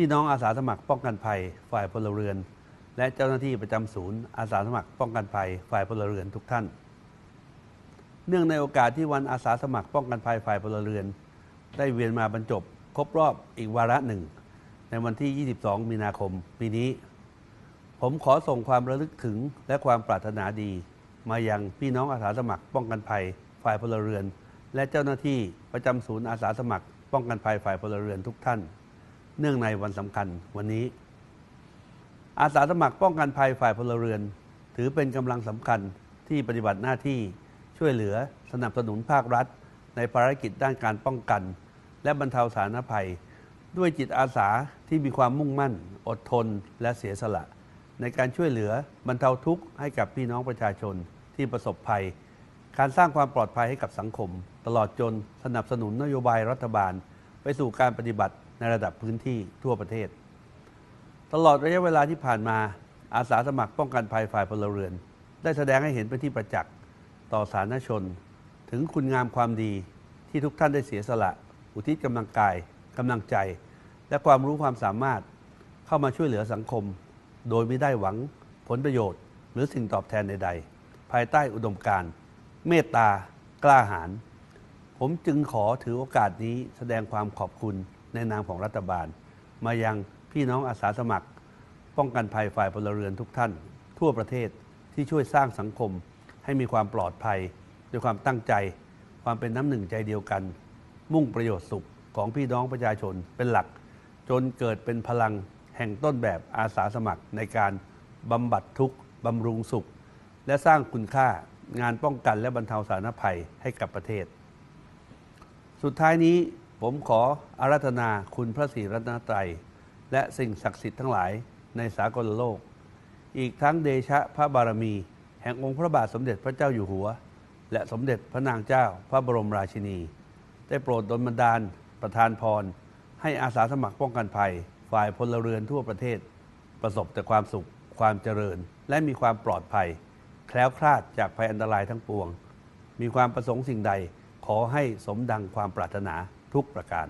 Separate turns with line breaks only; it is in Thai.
พี่น้องอาสาสมัครป้องกันภัยฝ่ายพลเรือน และเจ้าหน้าที่ประจำศูนย์อาสาสมัครป้องกันภัยฝ่ายพลเรือนทุกท่าน เนื่องในโอกาสที่วันอาสาสมัครป้องกันภัยฝ่ายพลเรือน ได้เวียนมาบรรจบ ครบรอบอีกวาระหนึ่ง ในวันที่ 22 มีนาคม ปีนี้ ผมขอส่งความระลึกถึงและความปรารถนาดี มายังพี่น้องอาสาสมัครป้องกันภัยฝ่ายพลเรือน และเจ้าหน้าที่ประจำศูนย์อาสาสมัคร ป้องกันภัยฝ่ายพลเรือนทุกท่าน เนื่องในวันสำคัญวันนี้ อาสาสมัครป้องกันภัยฝ่ายพลเรือน ถือเป็นกำลังสำคัญที่ปฏิบัติหน้าที่ช่วยเหลือสนับสนุนภาครัฐ ในภารกิจด้านการป้องกัน และบรรเทาสาธารณภัย ด้วยจิตอาสาที่มีความมุ่งมั่น อดทน และเสียสละ ในการช่วยเหลือบรรเทาทุกข์ให้กับพี่น้องประชาชนที่ประสบภัย การสร้างความปลอดภัยให้กับสังคม ตลอดจนสนับสนุนนโยบายรัฐบาล ไปสู่การปฏิบัติ ในระดับพื้นที่ทั่วประเทศ ตลอดระยะเวลาที่ผ่านมาอาสาสมัครป้องกันภัยฝ่ายพลเรือน ได้แสดงให้เห็นเป็นที่ประจักษ์ต่อสาธารณชน ถึงคุณงามความดีที่ทุกท่านได้เสียสละ อุทิศกำลังกายกำลังใจ และความรู้ความสามารถเข้ามาช่วยเหลือสังคม โดยไม่ได้หวังผลประโยชน์ หรือสิ่งตอบแทนใด ๆ ภายใต้อุดมการณ์เมตตากล้าหาญผมจึงขอถือโอกาสนี้แสดงความขอบคุณ ในนามของรัฐบาล มายังพี่น้องอาสาสมัคร ป้องกันภัยฝ่ายพลเรือนทุกท่าน ทั่วประเทศที่ช่วยสร้างสังคม ให้มีความปลอดภัย ด้วยความตั้งใจ ความเป็นน้ำหนึ่งใจเดียวกัน มุ่งประโยชน์สุขของพี่น้องประชาชนเป็นหลัก จนเกิดเป็นพลังแห่งต้นแบบอาสาสมัครในการบำบัดทุกข์บำรุงสุข และสร้างคุณค่างานป้องกันและบรรเทาสาธารณภัยให้กับประเทศ สุดท้ายนี้ ผมขออาราธนาคุณพระศรีรัตนตรัย และสิ่งศักดิ์สิทธิ์ทั้งหลายในสากลโลก อีกทั้งเดชะพระบารมี แห่งองค์พระบาทสมเด็จพระเจ้าอยู่หัว และสมเด็จพระนางเจ้าพระบรมราชินี ได้โปรดดลบันดาลประทานพร ให้อาสาสมัครป้องกันภัย ฝ่ายพลเรือนทั่วประเทศ ประสบแต่ความสุข ความเจริญ และมีความปลอดภัย แคล้วคลาดจากภัยอันตรายทั้งปวง มีความประสงค์สิ่งใดขอให้สมดังความปรารถนา ทุกประการ